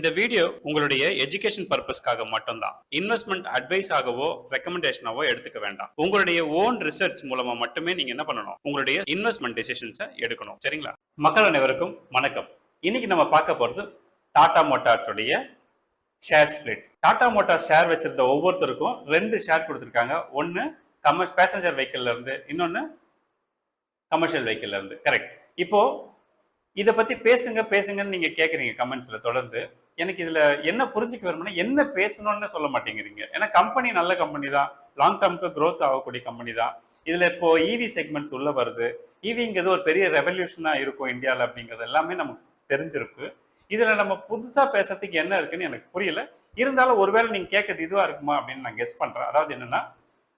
இந்த வீடியோ உங்களுடைய எஜுகேஷன் பர்பஸ்க்காக மட்டும்தான். இன்வெஸ்ட்மெண்ட் அட்வைஸ் ஆகவோ ரெக்கமெண்டேஷனாவோ எடுத்துக்க வேண்டாம். உங்களுடைய ஓன் ரிசர்ச் மூலமா மட்டுமே நீங்க என்ன பண்ணணும்? உங்களுடைய இன்வெஸ்ட்மெண்ட் டெசிஷன்ஸை எடுக்கணும். சரிங்களா? மக்கள் அனைவருக்கும் வணக்கம். இன்னைக்கு நம்ம பார்க்க போறது Tata மோட்டார்ஸுடைய share split Tata motor share வச்சிருந்த ஒவ்வொருத்தருக்கும் ரெண்டு ஷேர் கொடுத்துருக்காங்க. ஒன்னு கம பேசஞ்சர் வெஹிக்கிள்ல இருந்து இன்னொன்னு கமர்ஷியல் வெஹிக்கிள்ல இருந்து. கரெக்ட் இப்போ இதை பத்தி பேசுங்க பேசுங்கன்னு நீங்க கேக்குறீங்க கமெண்ட்ஸ்ல தொடர்ந்து. எனக்கு இதுல என்ன புரிஞ்சுக்க வரும்னா என்ன பேசணும்னு சொல்ல மாட்டேங்கிறீங்க. ஏன்னா கம்பெனி நல்ல கம்பெனி தான். லாங் டேர்முக்கு க்ரோத் ஆகக்கூடிய கம்பெனி தான். இதுல இப்போ இவி செக்மெண்ட்ஸ் உள்ள வருது. இவிங்கிறது ஒரு பெரிய ரெவல்யூஷனா இருக்கும் இந்தியாவில் அப்படிங்கிறது எல்லாமே நமக்கு தெரிஞ்சிருக்கு. இதுல நம்ம புதுசா பேசுறதுக்கு என்ன இருக்குன்னு எனக்கு புரியல. இருந்தாலும் ஒருவேளை நீங்க கேட்கறது இதுவா இருக்குமா அப்படின்னு நான் கெஸ் பண்றேன். அதாவது என்னன்னா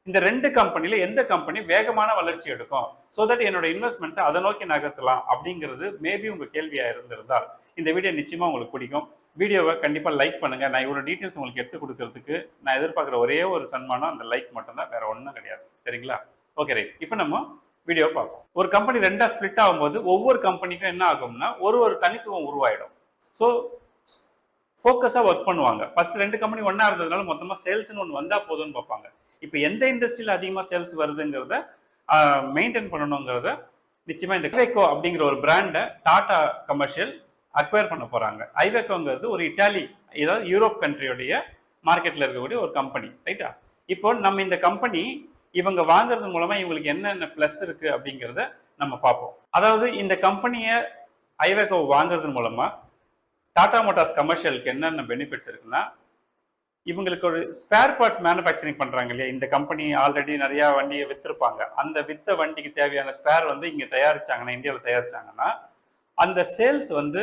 இந்த ரெண்டு கம்பெனில எந்த கம்பெனி வேகமான வளர்ச்சி எடுக்கும்? ஸோ தட் என்னோட இன்வெஸ்ட்மெண்ட்ஸை அதை நோக்கி நகர்த்தலாம் அப்படிங்கிறது மேபி உங்க கேள்வியா இருந்திருந்தால் இந்த வீடியோ நிச்சயமா உங்களுக்கு பிடிக்கும். வீடியோவை கண்டிப்பா லைக் பண்ணுங்க. நான் இவ்வளவு டீட்டெயில்ஸ் உங்களுக்கு எடுத்து கொடுக்கறதுக்கு நான் எதிர்பார்க்குற ஒரே ஒரு சன்மானம் அந்த லைக் மட்டும்தான். வேற ஒன்றும் கிடையாது. சரிங்களா? ஓகே ரைட் இப்போ நம்ம வீடியோ பார்ப்போம். ஒரு கம்பெனி ரெண்டா ஸ்பிளிட் ஆகும்போது ஒவ்வொரு கம்பெனிக்கும் என்ன ஆகும்னா ஒரு ஒரு தனித்துவம் உருவாயிடும். ஸோ ஃபோக்கஸாக ஒர்க் பண்ணுவாங்க. ஃபர்ஸ்ட் ரெண்டு கம்பெனி ஒன்றா இருந்ததுனால மொத்தமாக சேல்ஸ்னு ஒன்று வந்தால் போதும்னு பார்ப்பாங்க. இப்போ எந்த இண்டஸ்ட்ரியில் அதிகமாக சேல்ஸ் வருதுங்கிறத மெயின்டைன் பண்ணணுங்கிறத நிச்சயமாக இந்த ஐவேக்கோ அப்படிங்கிற ஒரு பிராண்டை டாடா கமர்ஷியல் அக்வயர் பண்ண போகிறாங்க ஐவேக்கோங்கிறது ஒரு இட்டாலி ஏதாவது யூரோப் கண்ட்ரியோடைய மார்க்கெட்டில் இருக்கக்கூடிய ஒரு கம்பெனி ரைட்டா இப்போ நம்ம இந்த கம்பெனி இவங்க வாங்குறது மூலமா இவங்களுக்கு என்னென்ன ப்ளஸ் இருக்கு அப்படிங்கிறத நம்ம பார்ப்போம். அதாவது இந்த கம்பெனியை ஐவேக்கோ வாங்குறது மூலமா டாடா மோட்டார்ஸ் கமர்ஷியலுக்கு என்னென்ன பெனிஃபிட்ஸ் இருக்குன்னா இவங்களுக்கு ஒரு ஸ்பேர் பார்ட்ஸ் மேனுஃபேக்சரிங் பண்றாங்க இல்லையா? இந்த கம்பெனி ஆல்ரெடி நிறைய வண்டியை விற்றுருப்பாங்க அந்த வித்த வண்டிக்கு தேவையான ஸ்பேர் வந்து இங்க தயாரிச்சாங்கன்னா இந்தியாவில் தயாரிச்சாங்கன்னா அந்த சேல்ஸ் வந்து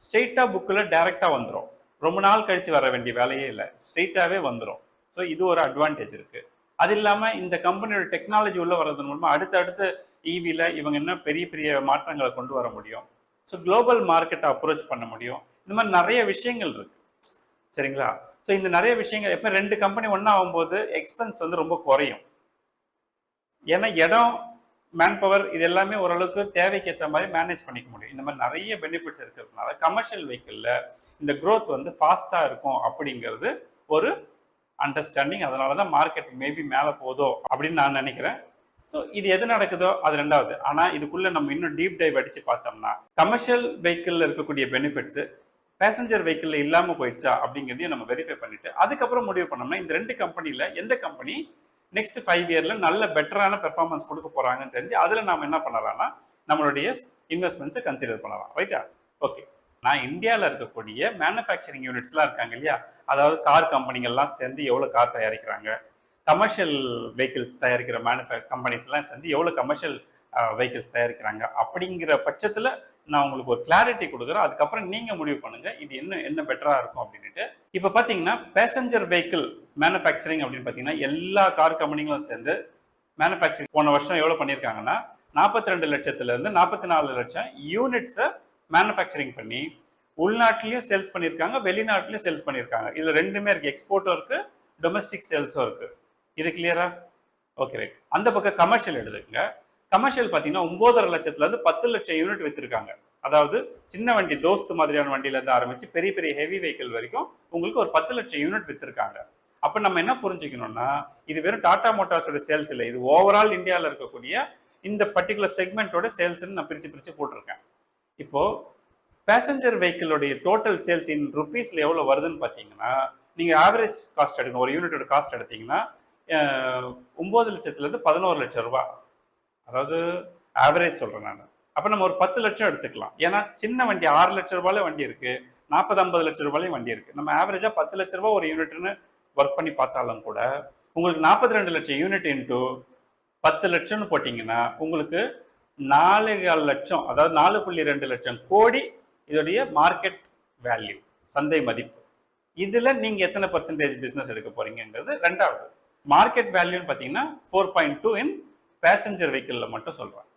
ஸ்ட்ரெயிட்டா புக்கில் டைரக்டா வந்துடும் ரொம்ப நாள் கழிச்சு வர வேண்டிய வேலையே இல்லை. ஸ்ட்ரெயிட்டாவே வந்துடும் ஸோ இது ஒரு அட்வான்டேஜ் இருக்கு. அது இல்லாமல் இந்த கம்பெனியோட டெக்னாலஜி உள்ள வர்றது மூலமா அடுத்தடுத்து ஈவியில் இவங்க இன்னும் பெரிய பெரிய மாற்றங்களை கொண்டு வர முடியும். ஸோ குளோபல் மார்க்கெட்டை அப்ரோச் பண்ண முடியும். இந்த மாதிரி நிறைய விஷயங்கள் இருக்கு. சரிங்களா? ஸோ இந்த நிறைய விஷயங்கள் எப்போ ரெண்டு கம்பெனி ஒன்றா ஆகும்போது எக்ஸ்பென்ஸ் வந்து ரொம்ப குறையும். ஏன்னா இடம் மேன் பவர் இது எல்லாமே ஓரளவுக்கு தேவைக்கு ஏற்ற மாதிரி மேனேஜ் பண்ணிக்க முடியும். இந்த மாதிரி நிறைய பெனிஃபிட்ஸ் இருக்கிறதுனால கமர்ஷியல் வெஹிக்கிளில் இந்த க்ரோத் வந்து ஃபாஸ்ட்டாக இருக்கும் அப்படிங்கிறது ஒரு அண்டர்ஸ்டாண்டிங் அதனால தான் மார்க்கெட் மேபி மேலே போதோ அப்படின்னு நான் நினைக்கிறேன். ஸோ இது எது நடக்குதோ அது ரெண்டாவது. ஆனால் இதுக்குள்ளே நம்ம இன்னும் டீப் டைவ் அடித்து பார்த்தோம்னா கமர்ஷியல் வெஹிக்கிளில் இருக்கக்கூடிய பெனிஃபிட்ஸு பேசஞ்சர் வெஹிக்கிள் இல்லாமல் போயிடுச்சா அப்படிங்கிறதையும் நம்ம வெரிஃபை பண்ணிட்டு அதுக்கப்புறம் முடிவு பண்ணோம்னா இந்த ரெண்டு கம்பெனியில் எந்த கம்பெனி நெக்ஸ்ட் ஃபைவ் இயரில் நல்ல பெட்டரான பெர்ஃபார்மன்ஸ் கொடுக்க போகிறாங்கன்னு தெரிஞ்சு அதில் நாம் என்ன பண்ணலாம்னா நம்மளுடைய இன்வெஸ்ட்மெண்ட்ஸை கன்சிடர் பண்ணலாம். ரைட்டா ஓகே நான் இந்தியாவில் இருக்கக்கூடிய மேனுஃபேக்சரிங் யூனிட்ஸ்லாம் இருக்காங்க இல்லையா? அதாவது கார் கம்பெனிகள்லாம் சேர்ந்து எவ்வளோ கார் தயாரிக்கிறாங்க? கமர்ஷியல் வெஹிக்கிள்ஸ் தயாரிக்கிற மேனுஃபேக் கம்பெனிஸ்லாம் சேர்ந்து எவ்வளோ கமர்ஷியல் வெஹிக்கிள்ஸ் தயாரிக்கிறாங்க? அப்படிங்கிற பட்சத்தில் நான் உங்களுக்கு ஒரு கிளாரிட்டி கொடுக்குறேன். அதுக்கப்புறம் நீங்கள் முடிவு பண்ணுங்க. இது என்ன என்ன பெட்டராக இருக்கும் அப்படின்ட்டு இப்போ பார்த்தீங்கன்னா பேசஞ்சர் வெஹிக்கிள் மேனுஃபேக்சரிங் அப்படின்னு பார்த்தீங்கன்னா எல்லா கார் கம்பெனிகளும் சேர்ந்து மேனுஃபேக்சரிங் போன வருஷம் எவ்வளோ பண்ணியிருக்காங்கன்னா நாற்பத்தி ரெண்டு லட்சத்துலேருந்து நாற்பத்தி நாலு லட்சம் யூனிட்ஸை மேனுஃபேக்சரிங் பண்ணி உள்நாட்டிலையும் சேல்ஸ் பண்ணியிருக்காங்க வெளிநாட்டிலையும் சேல்ஸ் பண்ணியிருக்காங்க. இதில் ரெண்டுமே இருக்குது எக்ஸ்போர்ட்டும் இருக்குது டொமஸ்டிக் சேல்ஸும் இருக்குது இது கிளியரா ஓகே ரைட் அந்த பக்கம் கமர்ஷியல் எடுத்துக்கங்க. கமர்ஷியல் பார்த்தீங்கன்னா ஒன்பதரை லட்சத்துல இருந்து பத்து லட்சம் யூனிட் வித்திருக்காங்க. அதாவது சின்ன வண்டி தோஸ்து மாதிரியான வண்டியில இருந்து ஆரம்பிச்சு பெரிய பெரிய ஹெவி வெஹிக்கிள் வரைக்கும் உங்களுக்கு ஒரு பத்து லட்சம் யூனிட் விற்றுருக்காங்க அப்ப நம்ம என்ன புரிஞ்சுக்கணும்னா இது வெறும் டாடா மோட்டார்ஸோட சேல்ஸ் இல்லை. இது ஓவரால் இந்தியாவில் இருக்கக்கூடிய இந்த பர்டிகுலர் செக்மெண்ட்டோட சேல்ஸ்னு நான் பிரிச்சு பிரிச்சு போட்டிருக்கேன். இப்போ பேசஞ்சர் வெஹிக்கிளோடைய டோட்டல் சேல்ஸ் இன் ருபீஸ்ல எவ்வளவு வருதுன்னு பார்த்தீங்கன்னா நீங்க ஆவரேஜ் காஸ்ட் எடுக்கணும் ஒரு யூனிட்டோட காஸ்ட் எடுத்தீங்கன்னா ஒம்பது ஒன்பது லட்சத்துல இருந்து பதினோரு லட்சம் ரூபாய். அதாவது ஆவரேஜ் சொல்கிறேன் நான். அப்போ நம்ம ஒரு பத்து லட்சம் எடுத்துக்கலாம். ஏன்னா சின்ன வண்டி ஆறு லட்சம் ரூபாயில வண்டி இருக்குது நாற்பது ஐம்பது லட்சம் ரூபாயிலையும் வண்டி இருக்குது நம்ம ஆவரேஜாக பத்து லட்ச ரூபா ஒரு யூனிட்னு ஒர்க் பண்ணி பார்த்தாலும் கூட உங்களுக்கு நாற்பத்தி ரெண்டு லட்சம் யூனிட் இன்ட்டு பத்து லட்சம்னு போட்டிங்கன்னா உங்களுக்கு நாலு கால் லட்சம் அதாவது நாலு புள்ளி ரெண்டு லட்சம் கோடி இதோடைய மார்க்கெட் வேல்யூ சந்தை மதிப்பு. இதில் நீங்கள் எத்தனை பர்சன்டேஜ் பிஸ்னஸ் எடுக்க போகிறீங்கிறது ரெண்டாவது. மார்க்கெட் வேல்யூன்னு பார்த்தீங்கன்னா four point two in passenger வெஹிக்கிளில் மட்டும் சொல்கிறேன்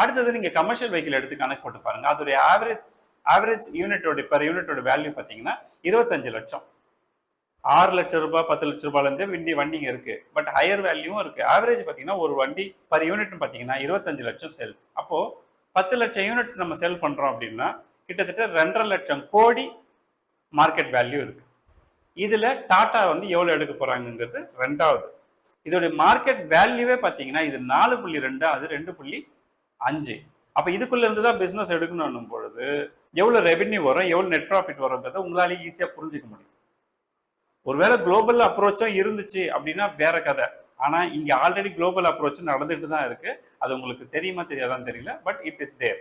அடுத்தது நீங்கள் கமர்ஷியல் வெஹிக்கிள் எடுத்து கணக்கு போட்டு பாருங்க. அதோடைய ஆவரேஜ் ஆவரேஜ் யூனிட்டோட பெர் யூனிட்டோட வேல்யூ பார்த்தீங்கன்னா இருபத்தஞ்சு லட்சம். ஆறு லட்சம் ரூபாய் பத்து லட்ச ரூபாயிலேருந்து வண்டி வண்டிங்க இருக்கு. பட் ஹையர் வேல்யூவும் இருக்கு. ஆவரேஜ் பார்த்தீங்கன்னா ஒரு வண்டி பர் யூனிட்னு பார்த்தீங்கன்னா இருபத்தஞ்சு லட்சம் சேல் அப்போ பத்து லட்சம் யூனிட்ஸ் நம்ம சேல் பண்ணுறோம் அப்படின்னா கிட்டத்தட்ட ரெண்டரை லட்சம் கோடி மார்க்கெட் வேல்யூ இருக்கு. இதில் டாட்டா வந்து எவ்வளோ எடுக்க போகிறாங்கங்கிறது ரெண்டாவது. இதோடைய மார்க்கெட் வேல்யூவே பார்த்தீங்கன்னா இது நாலு புள்ளி ரெண்டு அது ரெண்டு புள்ளி அஞ்சு. அப்போ இதுக்குள்ள இருந்து தான் பிஸ்னஸ் எடுக்கணும் பொழுது எவ்வளோ ரெவென்யூ வரும் எவ்வளோ நெட் ப்ராஃபிட் வரும்ன்றத உங்களால ஈஸியாக புரிஞ்சுக்க முடியும். ஒருவேளை குளோபல் அப்ரோச்சும் இருந்துச்சு அப்படின்னா வேற கதை. ஆனால் இங்கே ஆல்ரெடி குளோபல் அப்ரோச் நடந்துட்டு தான் இருக்கு. அது உங்களுக்கு தெரியுமா தெரியாதான்னு தெரியல பட் இட் இஸ் தேர்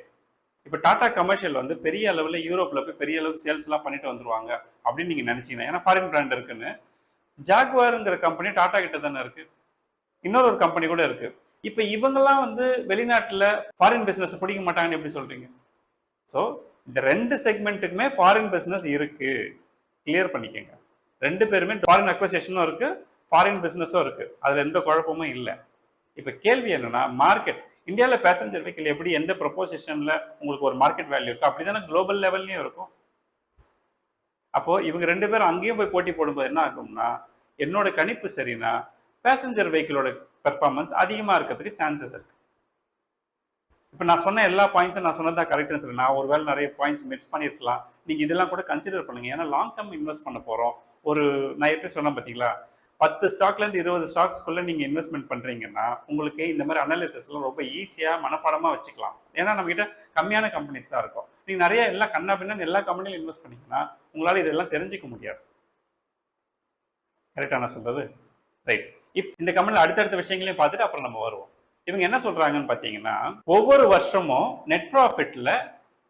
இப்போ டாடா கமர்ஷியல் வந்து பெரிய அளவில் யூரோப்பில் போய் பெரிய அளவுக்கு சேல்ஸ்லாம் பண்ணிட்டு வந்துருவாங்க அப்படின்னு நீங்கள் நினச்சிங்கன்னா ஏன்னா ஃபாரின் பிராண்ட் இருக்குன்னு ஜாக்வாருங்கிற கம்பெனி டாடா கிட்ட தானே இருக்கு. இன்னொரு ஒரு கம்பெனி கூட இருக்கு. இப்போ இவங்கெல்லாம் வந்து வெளிநாட்டுல ஃபாரின் பிசினஸ் பிடிக்க மாட்டாங்கன்னு எப்படி சொல்றீங்க? ஸோ இந்த ரெண்டு செக்மெண்ட்டுக்குமே ஃபாரின் பிஸ்னஸ் இருக்கு. கிளியர் பண்ணிக்கங்க. ரெண்டு பேருமே ஃபாரின் அக்வசியேஷனும் இருக்கு ஃபாரின் பிஸ்னஸும் இருக்கு. அதில் எந்த குழப்பமும் இல்லை. இப்போ கேள்வி என்னன்னா மார்க்கெட் இந்தியாவில் பேசஞ்சர் வெஹிக்கிள் எப்படி எந்த ப்ரொபோசிஷனில் உங்களுக்கு ஒரு மார்க்கெட் வேல்யூ இருக்கோ அப்படிதானே குளோபல் லெவல்லையும் இருக்கும். அப்போ இவங்க ரெண்டு பேரும் அங்கேயும் போய் போட்டி போடும்போது என்ன ஆகும்னா என்னோட கணிப்பு சரினா பேசஞ்சர் வெஹிக்கிளோட பெர்ஃபார்மன்ஸ் அதிகமாக இருக்கிறதுக்கு சான்சஸ் இருக்கு. இப்போ நான் சொன்ன எல்லா பாயிண்ட்ஸும் நான் சொன்னதா கரெக்ட்னு சொல்லி நான் ஒருவேளை நிறைய பாயிண்ட்ஸ் மிஸ் பண்ணியிருக்கலாம். நீங்கள் இதெல்லாம் கூட கன்சிடர் பண்ணுங்க. ஏன்னா லாங் டேர்ம் இன்வெஸ்ட் பண்ண போகிறோம் ஒரு நான் எப்படி சொன்னேன் பார்த்தீங்களா பத்து ஸ்டாக்லேருந்து இருபது ஸ்டாக்ஸ்க்குள்ளே நீங்கள் இன்வெஸ்ட்மெண்ட் பண்ணுறீங்கன்னா உங்களுக்கு இந்த மாதிரி அனாலிசிஸ்லாம் ரொம்ப ஈஸியாக மனப்பாடமாக வச்சுக்கலாம். ஏன்னா நம்மகிட்ட கம்மியான கம்பெனிஸ் தான் இருக்கும். நீங்கள் நிறைய எல்லா கண்ணா பின்னான்னு எல்லா கம்பெனிலும் இன்வெஸ்ட் பண்ணிங்கன்னா உங்களால் இதெல்லாம் தெரிஞ்சுக்க முடியாது. கரெக்டாக நான் சொல்கிறது ரைட் இப் இந்த கம்பெனியில் அடுத்தடுத்த விஷயங்களையும் பார்த்துட்டு அப்புறம் நம்ம வருவோம். இவங்க என்ன சொல்றாங்கன்னு பார்த்தீங்கன்னா ஒவ்வொரு வருஷமும் நெட் ப்ராஃபிட்டில்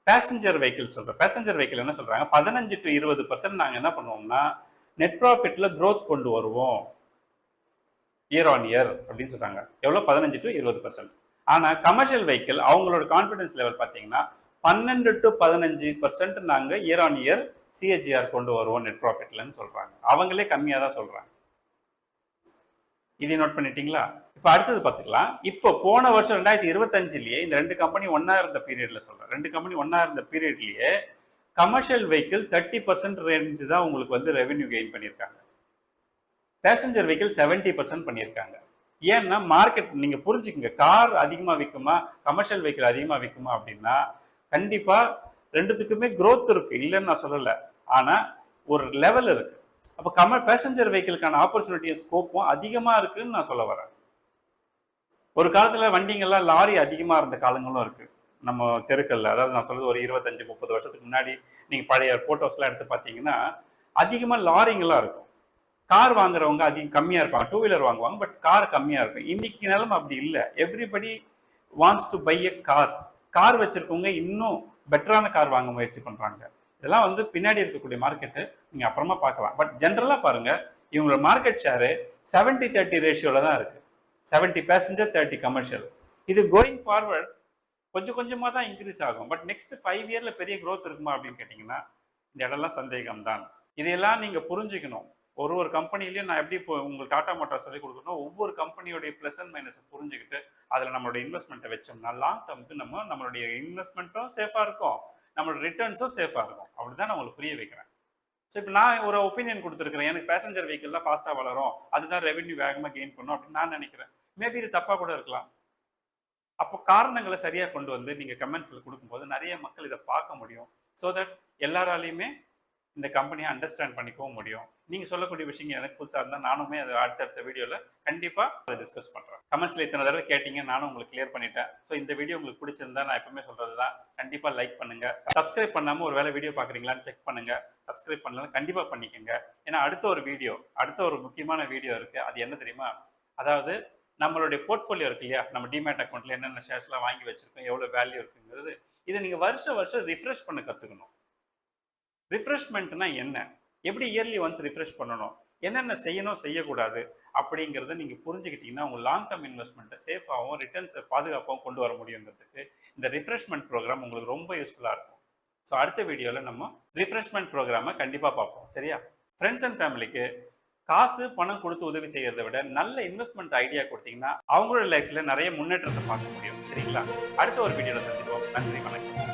பேசஞ்சர் வெஹிக்கிள் சொல்கிறேன் பேசஞ்சர் வெஹிக்கிள் என்ன சொல்கிறாங்க பதினஞ்சு டு இருபது பர்சன்ட் நாங்கள் என்ன பண்ணுவோம்னா நெட் ப்ராஃபிட்டில் க்ரோத் கொண்டு வருவோம். இயர் ஆன் இயர் அப்படின்னு சொல்கிறாங்க எவ்வளோ பதினஞ்சு டு இருபது பர்சன்ட் ஆனால் கமர்ஷியல் வெஹிக்கிள் அவங்களோட கான்ஃபிடன்ஸ் லெவல் பார்த்தீங்கன்னா பன்னெண்டு டு பதினஞ்சு பர்சன்ட் நாங்கள் இயர் ஆன் இயர் சிஹெச்ஆர் கொண்டு வருவோம் நெட் ப்ராஃபிட்லன்னு சொல்கிறாங்க அவங்களே கம்மியாக தான் சொல்கிறாங்க இதை நோட் பண்ணிட்டீங்களா? இப்போ அடுத்தது பார்த்துக்கலாம். இப்போ போன வருஷம் ரெண்டாயிரத்தி இருபத்தஞ்சிலேயே இந்த ரெண்டு கம்பெனி ஒன்றா இருந்த பீரியடில் சொல்கிறேன் ரெண்டு கம்பெனி ஒன்றா இருந்த பீரியட்லேயே commercial vehicle thirty percent range தான் உங்களுக்கு வந்து ரெவென்யூ கெயின் பண்ணியிருக்காங்க. பேசஞ்சர் வெஹிக்கிள் செவன்ட்டி பர்சன்ட் பண்ணியிருக்காங்க. ஏன்னா மார்க்கெட் நீங்கள் புரிஞ்சுக்கங்க. கார் அதிகமாக விற்குமா கமர்ஷியல் வெஹிக்கிள் அதிகமாக விற்குமா அப்படின்னா கண்டிப்பா ரெண்டுத்துக்குமே க்ரோத் இருக்கு. இல்லைன்னு நான் சொல்லலை. ஆனா ஒரு லெவல் இருக்கு. அப்போ கம பேசஞ்சர் வெஹிக்கிளுக்கான ஆப்பர்ச்சுனிட்டி ஸ்கோப்பும் அதிகமாக இருக்குன்னு நான் சொல்ல வரேன். ஒரு காலத்தில் வண்டிங்கெல்லாம் லாரி அதிகமாக இருந்த காலங்களும் இருக்குது நம்ம தெருக்கல்ல அதாவது நான் சொல்றது ஒரு இருபத்தஞ்சு முப்பது வருஷத்துக்கு முன்னாடி நீங்கள் பழைய ஃபோட்டோஸ்லாம் எடுத்து பார்த்தீங்கன்னா அதிகமாக லாரிங்கெல்லாம் இருக்கும். கார் வாங்குறவங்க அதிகம் கம்மியாக இருப்பாங்க. டூ வீலர் வாங்குவாங்க பட் கார் கம்மியாக இருக்கும். இன்னைக்கு நிலம அப்படி இல்லை. Everybody wants to buy a car car வச்சிருக்கவங்க இன்னும் பெட்டரான கார் வாங்க முயற்சி பண்றாங்க. இதெல்லாம் வந்து பின்னாடி இருக்கக்கூடிய மார்க்கெட்டு நீங்க அப்புறமா பார்க்கலாம். பட் ஜென்ரலாக பாருங்க இவங்களோட மார்க்கெட் ஷேரு செவன்டி தேர்ட்டி ரேஷியோல தான் இருக்கு. செவன்டி பேசஞ்சர் தேர்ட்டி கமர்ஷியல் இது கோயிங் ஃபார்வர்ட் கொஞ்சம் கொஞ்சமாக தான் இன்க்ரீஸ் ஆகும். பட் நெக்ஸ்ட் ஃபைவ் இயரில் பெரிய க்ரோத் இருக்குமா அப்படின்னு கேட்டிங்கன்னா இந்த இடம்லாம் சந்தேகம் தான் இதையெல்லாம் நீங்கள் புரிஞ்சுக்கணும். ஒரு ஒரு கம்பெனிலையும் நான் எப்படி இப்போ உங்களுக்கு டாடா மோட்டார் சொல்லி கொடுக்கணும் ஒவ்வொரு கம்பெனியோடைய ப்ளஸ் அண்ட் மைனஸை புரிஞ்சுக்கிட்டு அதில் நம்மளுடைய இன்வெஸ்ட்மெண்ட்டை வச்சோம்னா லாங் டேர்முக்கு நம்ம நம்மளுடைய இன்வெஸ்ட்மெண்ட்டும் சேஃபாக இருக்கும். நம்மளோட ரிட்டர்ன்ஸும் சேஃபாக இருக்கும். அப்படி தான் நான் உங்களுக்கு புரிய வைக்கிறேன். ஸோ இப்போ நான் ஒரு ஒப்பீனியன் கொடுத்துருக்கிறேன். எனக்கு பேசஞ்சர் வெஹிக்கிள்லாம் ஃபாஸ்ட்டாக வளரும். அதுதான் ரெவென்யூ வேகமாக கெயின் பண்ணும் அப்படின்னு நான் நினைக்கிறேன். மேபி இது தப்பாக கூட இருக்கலாம். அப்போ காரணங்களை சரியாக கொண்டு வந்து நீங்கள் கமெண்ட்ஸில் கொடுக்கும்போது நிறைய மக்கள் இதை பார்க்க முடியும். ஸோ தட் எல்லாராலையுமே இந்த கம்பெனியை அண்டர்ஸ்டாண்ட் பண்ணிக்கவும் முடியும். நீங்கள் சொல்லக்கூடிய விஷயங்கள் எனக்கு புதுசாக இருந்தால் நானுமே அது அடுத்தடுத்த வீடியோவில் கண்டிப்பாக அதை டிஸ்கஸ் பண்ணுறேன் கமெண்ட்ஸில் இத்தனை தடவை கேட்டீங்க நானும் உங்களுக்கு கிளியர் பண்ணிட்டேன். ஸோ இந்த வீடியோ உங்களுக்கு பிடிச்சிருந்தா நான் எப்பவுமே சொல்கிறது தான் கண்டிப்பாக லைக் பண்ணுங்க. சப்ஸ்கிரைப் பண்ணாமல் ஒரு வேலை வீடியோ பார்க்குறீங்களான்னு செக் பண்ணுங்க. சப்ஸ்கிரைப் பண்ணலாம் கண்டிப்பாக பண்ணிக்கோங்க. ஏன்னா அடுத்த ஒரு வீடியோ அடுத்த ஒரு முக்கியமான வீடியோ இருக்குது அது என்ன தெரியுமா? அதாவது நம்மளுடைய போர்ட்ஃபோலியோ இருக்கு இல்லையா? நம்ம டிமேட் அக்கௌண்ட்ல என்னென்ன ஷேர்ஸ்லாம் வாங்கி வச்சிருக்கோம் எவ்வளோ வேல்யூ இருக்குங்கிறது. இதை நீங்கள் வருஷம் வருஷம் ரிஃப்ரெஷ் பண்ண கற்றுக்கணும் ரிஃப்ரெஷ்மெண்ட்னா என்ன? எப்படி இயர்லி ஒன்ஸ் ரிஃப்ரெஷ் பண்ணணும்? என்னென்ன செய்யணும் செய்யக்கூடாது? அப்படிங்கிறத நீங்கள் புரிஞ்சுக்கிட்டீங்கன்னா உங்கள் லாங் டர்ம் இன்வெஸ்ட்மெண்ட்டை சேஃபாகவும் ரிட்டர்ன்ஸை பாதுகாப்பாகவும் கொண்டு வர முடியுங்கிறதுக்கு இந்த ரிஃப்ரெஷ்மெண்ட் ப்ரோக்ராம் உங்களுக்கு ரொம்ப யூஸ்ஃபுல்லாக இருக்கும். ஸோ அடுத்த வீடியோவில் நம்ம ரிஃப்ரெஷ்மெண்ட் ப்ரோக்ராமை கண்டிப்பாக பார்ப்போம். சரியா? ஃப்ரெண்ட்ஸ் அண்ட் ஃபேமிலிக்கு காசு பணம் கொடுத்து உதவி செய்கிறத விட நல்ல இன்வெஸ்ட்மெண்ட் ஐடியா கொடுத்தீங்கன்னா அவங்களோட லைஃப்பில் நிறைய முன்னேற்றத்தை பார்க்க முடியும். சரிங்களா? அடுத்த ஒரு வீடியோவில் சந்திப்போம். நன்றி வணக்கம்.